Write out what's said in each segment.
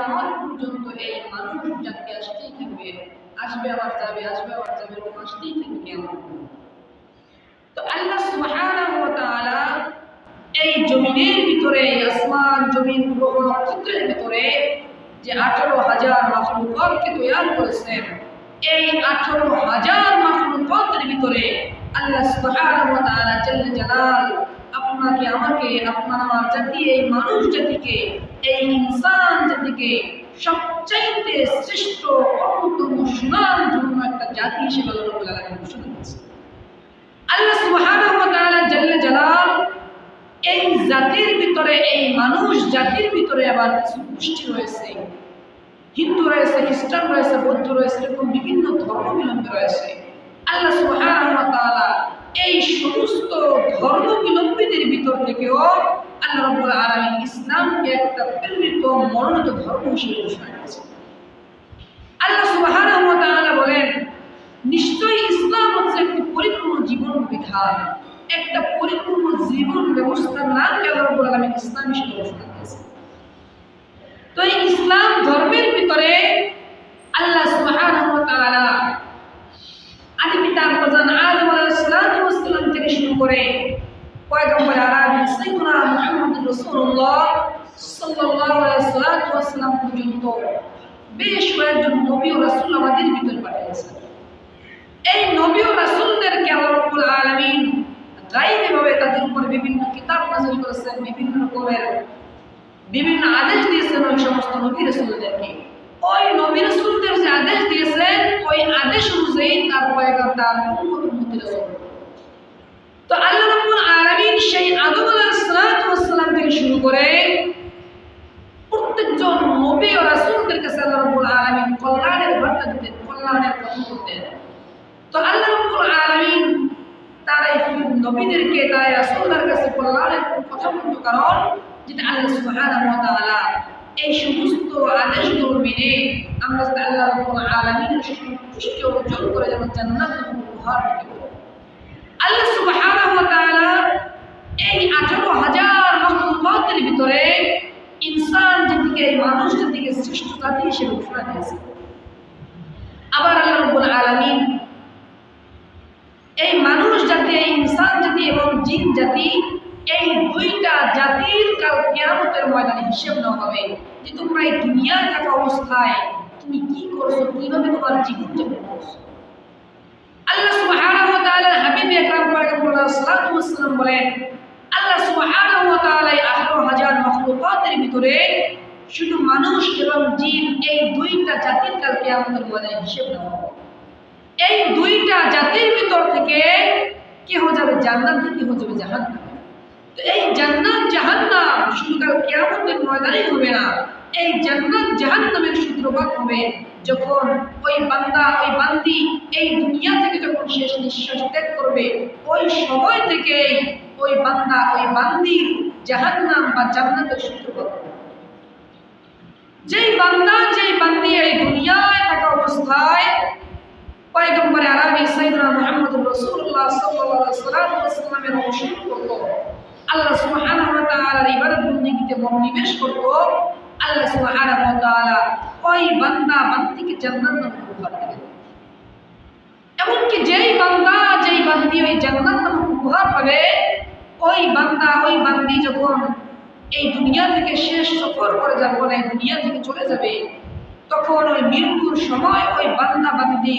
আমার পর্যন্ত এই মানুষ জাতি আসতেই থাকবে। আসবে আবার যাবে, আসবে আবার যাবে, এরকম আসতেই থাকবে কেমন? তো আল্লাহ সুবহানাহু ওয়া তাআলা এই জমিনের ভিতরে, এই আসমান জমিন গ্রহ নক্ষত্রের ভিতরে যে আঠারো হাজার মাখলুকাতকে তৈরি করেছেন, এই আঠারো হাজার মাখলুকাতের ভিতরে আল্লাহ সুবহানাহু ওয়া তাআলা জাল্লা জালাল আপনাকে, আমাকে, আপনার আমার জাতি, এই মানুষ জাতিকে, এই ইনসান জাতিকে সবচাইতে শ্রেষ্ঠ অন্যতম সুনাম ধন্য একটা জাতি হিসেবে আল্লাহ ঘোষণা আল্লাহ জালাল, এই জাতির ভিতরে, এই মানুষ জাতির ভিতরে আবার কিছু গোষ্ঠী রয়েছে। হিন্দু রয়েছে, খ্রিস্টান রয়েছে, বৌদ্ধ রয়েছে, এরকম বিভিন্ন ধর্মাবলম্বী রয়েছে। আল্লাহ তাআলা এই সমস্ত ধর্মাবলম্বীদের ভিতর থেকেও আল্লাহ রাব্বুল আলামিন ইসলামকে একটা প্রেরিত মনোনীত ধর্ম হিসেবে ঘোষণা করেছেন। আল্লাহ তাআলা বলেন, নিশ্চয়ই ইসলাম হচ্ছে একটি পরিপূর্ণ জীবন বিধান। একটা পরিপূর্ণ জীবন ব্যবস্থার নাম আল্লাহ রাব্বুল আলামিন ইসলাম হিসেবে ঘোষণা করেছেন তো এই ইসলাম ধর্মের ভিতরে আল্লাহ সুবহানাহু ওয়া তাআলা আদি পিতা প্রধান আদম আলাইহিস সালাতু ওয়াস সালাম থেকে শুরু করে পয়গম্বর আরবি সাইয়্যিদুনা মুহাম্মদ রাসূলুল্লাহ সাল্লাল্লাহু আলাইহি সাল্লাতু ওয়াস সালাম পর্যন্ত বেশ কয়েকজন নবী ও রাসূল আমাদের ভিতরে পাঠিয়েছেন এই নবী ও রাসূলদেরকে আল্লাহ রাব্বুল আলামিন গায়বীভাবে তাদের উপর বিভিন্ন কিতাব নাযিল করেছেন, বিভিন্ন রকমের বিভিন্ন আদেশ দিয়েছেন ওই সমস্ত নবী রসুলদেরকে। ওই নবী রসুলদের যে আদেশ দিয়েছেন, ওই আদেশ অনুযায়ী তার পয়গাম তার উম্মতি রসুল। তো আল্লাহ রাব্বুল আলামিন সেই আদম আলাইহিস সালাতু ওয়াস সালাম থেকে শুরু করে প্রত্যেকজন নবী ও রাসূলদের কাছে আল্লাহ রাব্বুল আলামিন কল্যাণের বার্তা দিতেন, কল্যাণের কথা বলতেন। তো আল্লাহ রাব্বুল আলামিন তার এই নবীদেরকে তার রাসূলদের কাছে কল্যাণের কথা বলতো কারণ যেটা আল্লাহ সুবহানাহু ওয়া তাআলা এই সমস্ত আদেশগুলো মেনে আমরা আল্লাহ রাব্বুল আলামিনের সন্তুষ্টি অর্জন করে যেন জান্নাত উপহার পারি। আল্লাহ সুবহানাহু ওয়া তাআলা এই 18000 মাখলুকাতের ভিতরে ইনসান জাতিকে এই মানুষ জাতিকে শ্রেষ্ঠ জাতি হিসেবে ঘোষণা দিয়েছেন আবার আল্লাহ রাব্বুল আলামিন এই মানুষ জাতি, এই ইনসান জাতি এবং জিন জাতি, এই দুইটা জাতির কাল কিয়ামতের ময়দানে হিসেব নেওয়া হবে যে তোমরা এই দুনিয়ায় থাকা অবস্থায় তুমি কি করছ, কীভাবে তোমার জীবন যাপন করছ। আল্লাহ সুবহানাহু হাবিব আকরাম সাল্লাল্লাহু আলাইহি বলেন, আল্লাহ সুবহানাহু ওয়া তাআলা এই 18000 মাখলুকাতের ভিতরে শুধু মানুষ এবং জিন এই দুইটা জাতির কাল কিয়ামতের ময়দানে হিসেব নেওয়া হবে। এই দুইটা জাতির ভিতর থেকে কি হয়ে যাবে? জান্নাত কি হয়ে যাবে? জাহান্নাম। তো এই জান্নাত, জাহান্নাম শুধু কিয়ামতের ময়দানেই হবে না। এই জান্নাত, জাহান্নামের সূত্রপাত হবে যখন ওই বান্দা, ওই বান্দি এই দুনিয়া থেকে যখন শেষ নিঃশ্বাস ত্যাগ করবে, ওই সময় থেকেই ওই বান্দা, ওই বান্দির জাহান্নাম বা জান্নাতের সূত্রপাত যেই বান্দা, যেই বান্দি এই দুনিয়ায় থাকা অবস্থায় পয়গম্বর আরবি রাসূলুল্লাহ সাল্লাল্লাহু আলাইহি ওয়াসাল্লামের অনুসরণ করত আল্লাহ তাআলার ইবাদত বন্দেগীতে মনোনিবেশ করত আল্লাহ তাআলা ওই বান্দা বান্দিকে জান্নাত নামক উপহার দিবেন এমনকি যেই বান্দা, যেই বান্দি ওই জান্নাত নামক উপহার পাবে, ওই বান্দা, ওই বান্দি যখন এই দুনিয়া থেকে শেষ সফর করে যাবে বলে এই দুনিয়া থেকে চলে যাবে, তখন ওই মৃত্যুর সময় ওই বান্দা বান্দি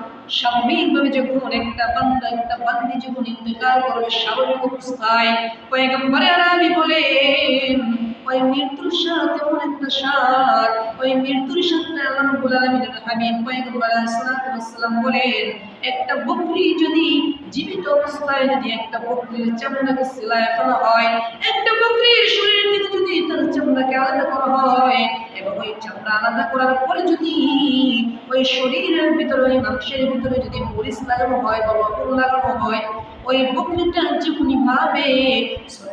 স্বাভাবিকভাবে যখন একটা বান্দা, একটা বান্দি যখন ইন্তেকাল করবে, স্বাভাবিক অবস্থায় কয়েকবারে আর আমি বলেন ওই মৃত্যুর সাথে এমন একটা স্বাদ ওই মৃত্যুর সাথে আল্লাহ রাব্বুল বলেন, একটা বকরি যদি জীবিত অবস্থায় যদি একটা বকরির চামড়াকে সেলাই করা হয়, একটা বকরির শরীর থেকে যদি তার চামড়াকে আলাদা করা হয়, এবং ওই চামড়া আলাদা করার পরে যদি ওই শরীরের ভিতরে, ওই মাংসের ভিতরে যদি মরিচ লাগানো হয় বা লবণ লাগানো হয়, ওই বকরিটা যেমনি ভাবে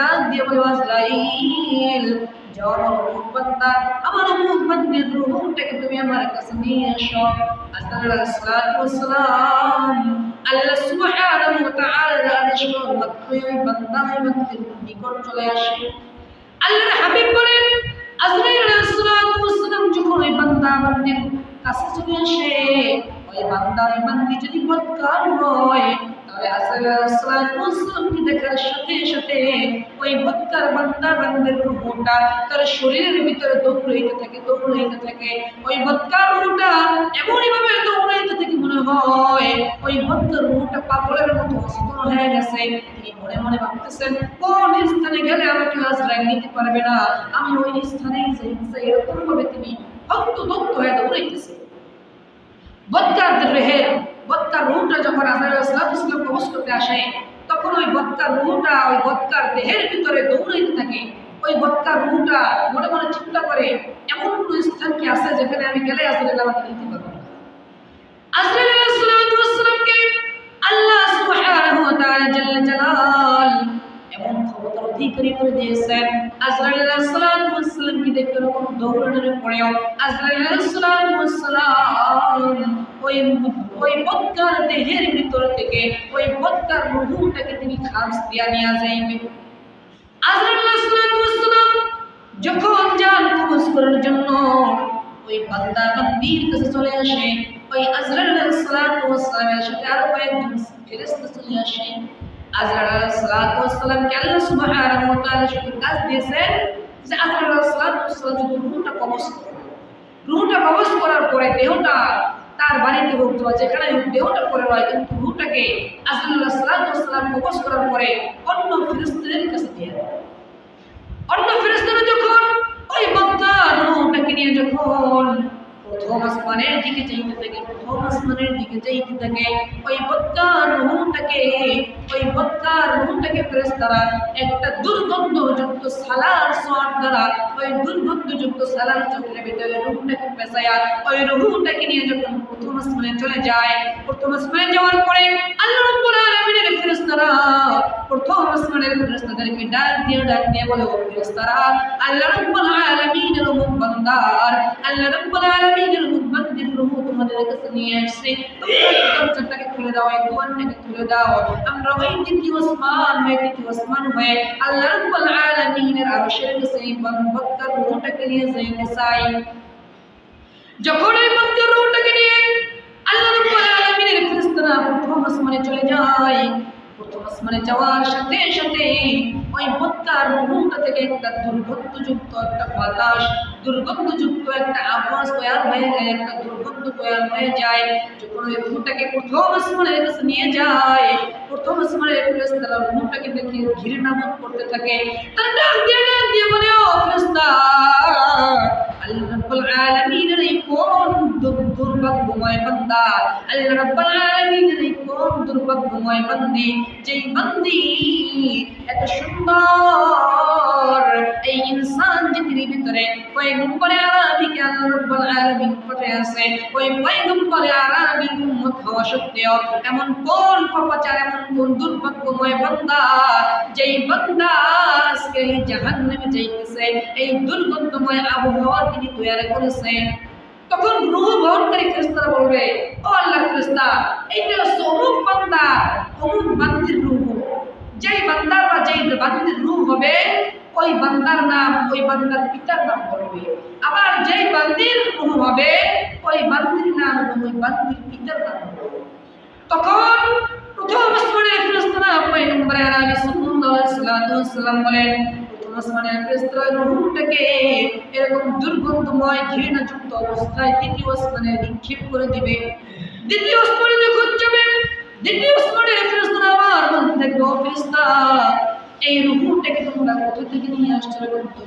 ডাক দিয়ে আমার রূহ বান্দা আমার তুমি আমার কাছে নিয়ে এসো। আলাইহিস আল্লাহ সুবহানাহু ওয়া তাআলার আদেশ নিকট চলে আসে। আল্লাহর হাবিব বলেন, আজরাইল আলাইহিস যখন ওই বান্দা বান্দির কাছে চলে আসে, ওই বান্দা বান্দি যদি বদকার হয় দেখার সাথে সাথে ওই বদকার বান্দা বান্দির রূহটা তার শরীরের ভিতরে দৌড়াইতে থাকে দৌড়াইতে থাকে। ওই বদকার রূহটা এমনই ভাবে দৌড়াইতে থাকে মনে হয়, ওই বদকার রূহটা পাগলের মতো অচেতন হয়ে গেছে। তিনি মনে মনে ভাবতেছেন, কোন স্থানে গেলে আমাকে আজরাইল নিতে পারবে না? আমি ওই স্থানেই যাই যাই। এরকম ভাবে তিনি ভক্ত হয়ে দৌড়াইতেছে। বদকারদের রেহের বদকার রুহটা যখন আজরাইল ইসলাম ইসলাম করতে আসে, তখন ওই বত্তার রুহটা, ওই বদকার দেহের ভিতরে দৌড়াইতে থাকে। ওই বদকার রুহটা মনে মনে চিন্তা করে, এমন কোন স্থান কি আছে যেখানে আমি গেলে আজরাইল আমাকে নিতে পারব আল্লাহ দৌড়ানোর পরেও আজরাইল আলাইহিস সালাতু ওয়াস সালাম ওই ওই বদকার দেহের ভিতর থেকে, ওই বদকার রুহটাকে তিনি খামস দিয়া নিয়ে যাইবে। যখন যান কবজ করার জন্য, ওই বান্দা বান্দির কাছে চলে আসে। ওই আজরাইল আলাইহিস সালাতু ওয়াস সালামের সাথে আরও কয়েকজন ফেরেশতা চলে আসে। আজরাইল আলাইহিস সালাতু ওয়াস সালামকে আল্লাহ সুবহানাহু ওয়া তাআলা শুধু কাজ দিয়েছেন যে আজরাইল আলাইহিস সালাতু ওয়াস সালাম যদি রূহটা কবজ রুহটা কবজ করার পরে দেহটা তার বাড়িতে হোক বা যেখানে হোক দেহটা পরে রয় কিন্তু রুহটাকে আসাদুল্লাহ সালাম কবজ করার পরে অন্য ফিরিস্তিনের কাছে দিয়ে অন্য ফিরিস্তিনে যখন ওই বক্তা রুটাকে নিয়ে যখন প্রথম আসমানের দিকে যাইতে থাকে প্রথম আসমানের দিকে যাইতে থাকে ওই বক্তার রুহটাকে, ওই বক্তার রুহটাকে ফেরেশতারা একটা দুর্গন্ধযুক্ত সালার সোয়ার দ্বারা, ওই দুর্গন্ধযুক্ত সালার চোখের ভিতরে রুহটাকে পেঁচায়া ওই রুহটাকে নিয়ে যখন প্রথম আসমানে চলে যায় প্রথম আসমানে যাওয়ার পরে আল্লাহ রাব্বুল আলামিনের ফেরেশতারা, প্রথম আসমানের ফেরেশতাদেরকে ডাক দিয়ে ডাক দিয়ে বলে, ও ফেরেশতারা, আল্লাহ রাব্বুল আলামিনের মুখ বান্দার, আল্লাহ রাব্বুল আলামিনের মুখ বান্দির রূহ তোমাদের কাছে নিয়ে আসছে। দরজাটাকে খুলে দাও, এই খুলে দাও। আমরা ওই দ্বিতীয় আসমান হয়ে তৃতীয় আসমান হয়ে আল্লাহ রাব্বুল আলামিনের আরশের কাছে এই বক্তার রূহটাকে নিয়ে যাইতে চাই যখন এই বক্তার রূহটাকে নিয়ে আল্লাহ রাব্বুল আলামিনের ফেরেশতারা প্রথম আসমানে চলে যায়, প্রথম আসমানে যাওয়ার সাথে সাথে ওই বক্তার রূহটা থেকে একটা দুর্গন্ধযুক্ত একটা বাতাস, দুর্গন্ধযুক্ত একটা আওয়াজ তৈরি হয়ে যায়, একটা দুর্গন্ধ তৈরি হয়ে যায়। যখন ওই রূহটাকে প্রথম আসমানের কাছে নিয়ে যায়, প্রথম আসমানের ফেরেশতারা রূহটাকে দেখে ঘৃণা বোধ করতে থাকে। তারা ডাক দিয়ে ডাক দিয়ে বলে, ও ফেরেশতা, আল্লাহ রাব্বুল আলামিনের এই কোন দুর্ভাগ্যময় বান্দা, আল্লাহ রাব্বুল আলামিনের কোন দুর্ভাগ্যময় যেই বান্দি এত সুন্দর। এই ইনসান জাতির ভিতরে পয়গম্বরে আরবিকে আল্লাহ রাব্বুল আলামিন আছে, ওই পয়গম্বরে আরবি উম্মত হওয়া সত্ত্বেও এমন কোন পাপাচার, এমন কোন দুর্ভাগ্যময় বান্দা, যেই বান্দা আজকে জাহান্নামে যাইতেছে, এই দুর্গন্ধময় আবহাওয়া তিনি তৈরি করেছেন তখন রূহ বহনকারী ফেরেশতারা বলবে, ও আল্লাহর ফেরেশতা, এইটা হচ্ছে অমুক বান্দা, অমুক বান্দির রূহ। যেই বান্দার বা যেই বান্দির রূহ হবে, ওই বান্দার নাম, ওই বান্দার পিতার নাম বলবে। আবার যেই বান্দির রূহ হবে, ওই বান্দির নাম ওই বান্দির পিতার নাম তখন প্রথম আসমানের ফেরেশতারা পয়গম্বর আরবি সাল্লাল্লাহু আলাইহি সাল্লাম বলেন দুর্গন্ধময়, ঘৃণাযুক্ত অবস্থায় দ্বিতীয় আসমানে এই রূহটাকে তোমরা কোথা থেকে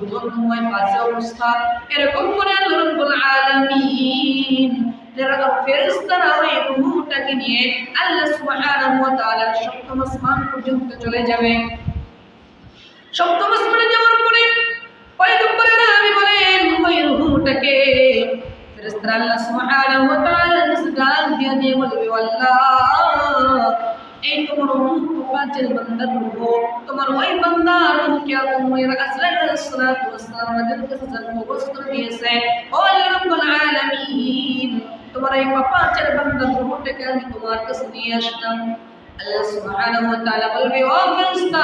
দুর্গন্ধময়, বাজে অবস্থা। এরকম করে আল্লাহ রাব্বুল আলামিন, যারা ফেরেশতারা ওই নিয়ে আল্লাহ সুবহানাহু ওয়া তাআলার সপ্তম আসমান চলে যাবে। সপ্তম আসমানে যাওয়ার পরে পয়গম্বরেরা আমি বলেন, ওই রূহটাকে ফেরেশতারা আল্লাহ সুবহানাহু ওয়া তাআলার কাছে ডাক দিয়ে দিয়ে বলবে, আল্লাহ, এই তোমার রূহ পাঁচের বান্দার রূহ, তোমার ওই বান্দার রূহকে তুমি রাসূল সাল্লাল্লাহু আলাইহি ওয়াসাল্লাম আমাদের কাছে জন্মগ্রস্ত দিয়েছে। ও আল্লাহ রাব্বুল আলামিন, তোমার এই পাঁচের বান্দার রূহটাকে আমি তোমার কাছে নিয়ে আসলাম। আল্লাহ সুবহানাহু ওয়া তাআলা বলবে, ও ফেরেশতা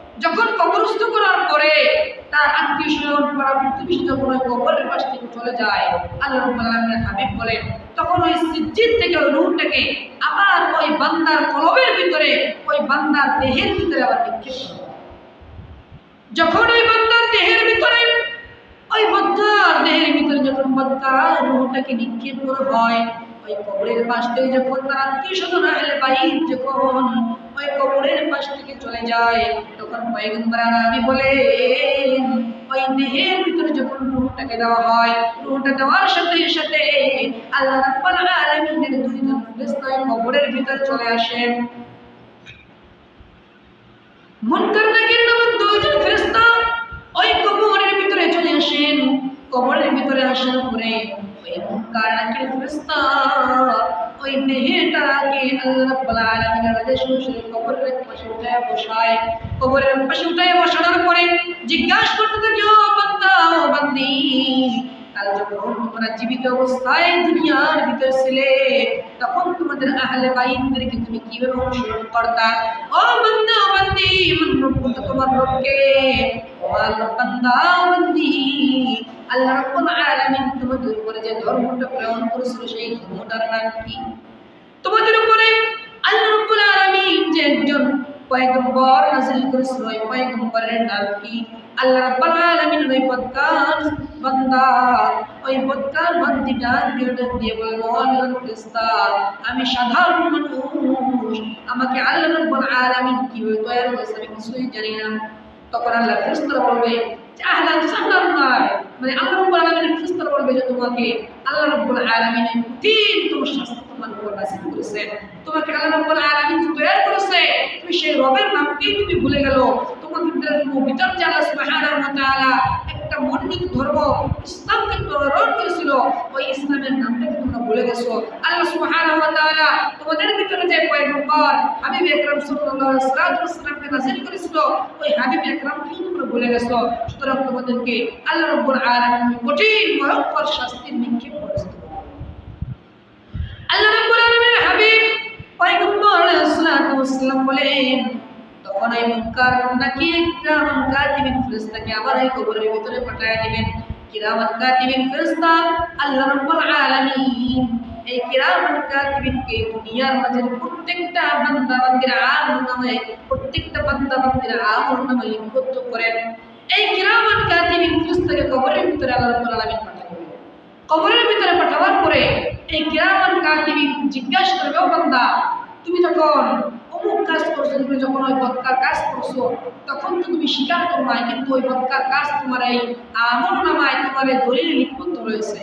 যখন কবরস্থ করার পরে তার আত্মীয় স্বজন পাড়া প্রতিবেশী কবরের পাশ থেকে চলে যায়। আল্লাহ হাবিব বলেন, তখন ওই থেকে, ওই আবার ওই বান্দার ভিতরে, ওই বান্দার দেহের ভিতরে আবার নিক্ষেপ যখন ওই বান্দার দেহের ভিতরে, ওই দেহের ভিতরে যখন নিক্ষেপ করা হয়, ওই কবরের পাশ থেকে যখন তার আত্মীয় স্বজন আহলে যখন ওই কবরের পাশ থেকে চলে যায় তখন আরবি বলেন ওই দেহের ভিতরে যখন দেওয়া হয় দেওয়ার সাথে সাথে আল্লাহ রাব্বুল আলামিনের দুইজন ফেরেশতা কবরের ভিতরে চলে আসেন। মুনকার নাকির নামক দুইজন ফেরেশতা ওই কবরের ভিতরে চলে আসেন। কবরের ভিতরে আসার পরে ওই মুনকার নাকির ফেরেশতা ওই দেহটাকে আল্লাহ কবরের পাশে উঠায় বসায়। কবরের পাশে বসানোর পরে জিজ্ঞাসা করতে থাকে, ও বান্দা যখন জীবিত অবস্থায় দুনিয়ার ভিতরে ছিলে, তখন তোমাদের আহলে বাইনদেরকে তুমি কীভাবে অনুসরণ করতা? ও বান্দা, ও তোমার রবকে। ও বান্দি আল্লাহ রাব্বুল আলামিন তোমাদের উপরে যে ধর্মটা প্রেরণ করেছিল সেই ধর্মটার নাম কি? তোমাদের উপরে আল্লাহ আলামিন যে একজন পয়গম্বর করেছিল, ওই পয়গম্বরের নাম কি? আল্লাহ আলামিন ওই বান্দা, ওই দিয়ে বলব আল্লাহ ফেরেশতা, আমি সাধারণ মানুষ, আমাকে আল্লাহ রাব্বুল আলামিন কীভাবে তৈরি করেছে আমি কিছুই জানি না। তখন আল্লাহ ফেরেশতারা বলবে আহলান নয়। মানে আল্লাহ রাব্বুল আলামিনের ফেরেশতারা বলবে যে তোমাকে আল্লাহ রাব্বুল আলামিন তিন তোমার শাস্তি তোমার উপর নাযিল করেছেন তোমাকে আল্লাহ রাব্বুল আলামিন তৈরি করেছে, তুমি সেই রবের নামকেই তুমি ভুলে গেল। তোমাদের ভিতর যে আল্লাহ সুবহানাহু ওয়া তাআলা একটা মন্ডিত ধর্ম ইসলামকে প্রেরণ করেছিল, ওই ইসলামের নামটাকে ভুলে গেছো, আল্লাহ সুবহানাহু ওয়া তাআলা তোমাদের ভিতরে যে পয়গম্বর হাবিব আকরাম সাল্লাল্লাহু আলাইহি ওয়াসাল্লামকে নাযিল করেছিল, ওই হাবিব আকরামকে তোমরা ভুলে গেছো? সুতরাং তোমাদেরকে আল্লাহ রাব্বুল আলামিন কঠিন, ভয়ঙ্কর শাস্তির নিক্ষেপ করেছে। আল্লাহ রাব্বুল আলামিনের হাবিব পয়গম্বর আলাইহিস সালাতু ওয়াসসালাম বলেন, তখন এই মুনকার নাকির কিরামান কাতিবিন ফেরেশতাকে আবার এই কবরের ভিতরে পাঠায় দিবেন। কিরামান কাতিবিন ফেরেশতা আল্লাহ রাব্বুল আলামিন। এই কিরামান কাতিবিনকে দুনিয়ার মাঝে প্রত্যেকটা বান্দা বান্দির আমল নামে প্রত্যেকটা বান্দা বান্দির আমল নামে লিপিবদ্ধ করেন। এই কিরামান কাতিবিন ফেরেশতাকে কবরের ভিতরে আল্লাহ রাব্বুল আলামিন পাঠায় কবরের ভিতরে পাঠাবার পরে এই কিরামান কাতিবিন জিজ্ঞাসা করবে, ও বান্দা, তুমি যখন অমুক কাজ করছ? তুমি যখন ওই বদকার কাজ করছ, তখন তো তুমি স্বীকার করো নাই, কিন্তু ওই বদকার কাজ তোমার এই আমল নামায় তোমার এই দলিল লিপিবদ্ধ রয়েছে।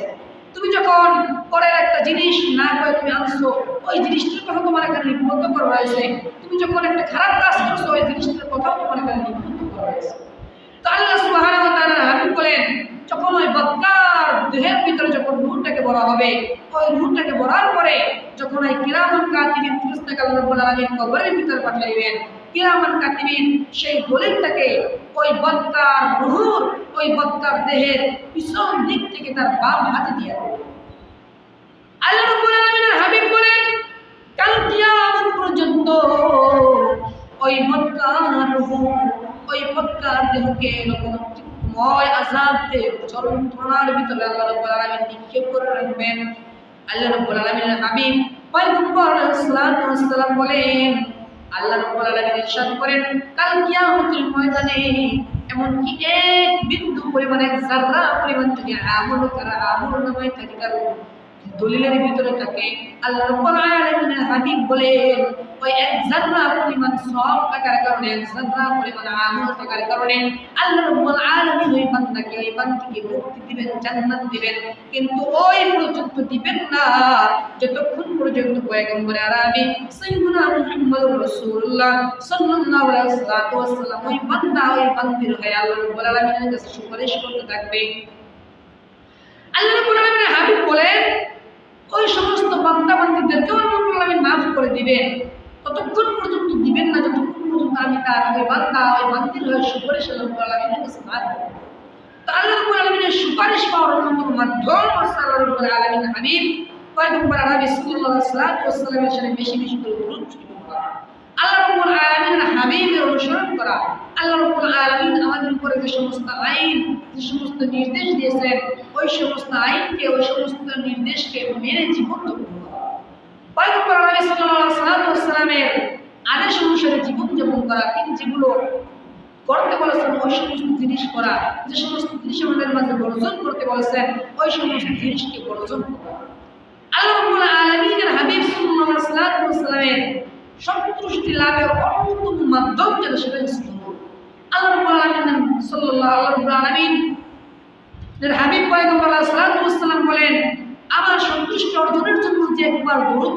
তুমি যখন পরের একটা জিনিস না করে তুমি আনছো, ওই জিনিসটার কথা তোমার এখানে লিপিবদ্ধ করা রয়েছে তুমি যখন একটা খারাপ কাজ করছ, ওই জিনিসটার কথাও তোমার এখানে লিপিবদ্ধ করা রয়েছে তো আল্লাহ সুবহানাহু হাবিব বলেন যখন ওই বক্তার দেহের ভিতরে যখন রুহটাকে বলা হবে, ওই রুহটাকে বলার পরে যখন ওই কিরামান কাতিবিন ফিরিস্তাকে আল্লাহ আলামিন কবরের ভিতরে পাঠাইবেন কিরামান কাতিবিন সেই দলিলটাকে ওই বক্তার রুহুর ওই বক্তার দেহের পিছন দিক থেকে তার বাম হাতে দিয়ে। আল্লাহ রাব্বুল আলামিনের হাবিব বলেন, কাল কিয়ামত পর্যন্ত ওই মক্কার রূহ ওই মক্কার দেহকে এরকম ময় চরম যন্ত্রণার ভিতরে আল্লাহ রব্বুল আলামিন নিক্ষেপ করে রাখবেন। আল্লাহ রব্বুল আলামিনের হাবিব পয়গম্বর সাল্লাল্লাহু বলেন, আল্লাহ রব্বুল আলামিন ইরশাদ করেন, কাল কিয়ামতের ময়দানে এমনকি এক বিন্দু পরিমাণ এক জাররা পরিমাণ যদি আমল করা আমল নামায় থাকে কারণ দলিলের ভিতরে থাকে, আল্লাহ রাব্বুল আলামিনের হাবিব বলেন, ওই এক জাররা পরিমাণ সওয়াব থাকার কারণে, এক জাররা পরিমাণ আমল থাকার কারণে আল্লাহ রাব্বুল আলামিন ওই বান্দাকে ওই বান্দিকে মুক্তি দিবেন, জান্নাত দিবেন। কিন্তু ওই পর্যন্ত দিবেন না। যতক্ষণ পর্যন্ত পয়গম্বর আরবি সাইয়্যিদুনা মুহাম্মদুর রাসূলুল্লাহ সাল্লাল্লাহু আলাইহি ওয়াসাল্লাম ওই বান্দা, ওই বান্দির হয়ে আল্লাহ রাব্বুল আলামিনের কাছে সুপারিশ করতে থাকবে। আল্লাহ রাব্বুল আলামিনের হাবিব বলেন ওই সমস্ত বান্দা বান্দীদেরকে আল্লাহ আলামিন মাফ করে দিবেন। ততক্ষণ পর্যন্ত দিবেন না, যতক্ষণ পর্যন্ত আমি তার ওই বান্দা, ওই বান্দির হয়ে সুপারিশ আলামিনের সুপারিশ পাওয়ার অন্যতম মাধ্যম রাব্বুল হাবিব। পয়গম্বর আরবি সাথে বেশি বেশি করে আল্লাহ রাব্বুল আলামিনের হাবিবের অনুসরণ করা। আল্লাহ আলামিন আমাদের উপরে যে সমস্ত আইন, যে সমস্ত নির্দেশ দিয়েছেন, ওই সমস্ত আইনকে, ওই সমস্ত নির্দেশকে মেনে জীবন পয়গম্বর আরবি সাল্লাল্লাহু আদেশ অনুসারে জীবন যাপন করা তিনি যেগুলো করতে বলেছেন, ওই সমস্ত জিনিস করা, যে সমস্ত জিনিস আমাদের মাঝে বর্জন করতে বলেছেন, ওই সমস্ত জিনিসকে বর্জন আল্লাহ রাব্বুল আলামিনের হাবিব সাল্লাল্লাহু আলাইহি সন্তুষ্টি লাভের অন্যতম মাধ্যম যেটা সেটা ইসলাম আল্লাহ রাব্বুল আলামিন হাবিব পয়গম্বর সাল্লাল্লাহু আলাইহি বলেন আমার সন্তুষ্টি অর্জনের জন্য যে একবার দরুদ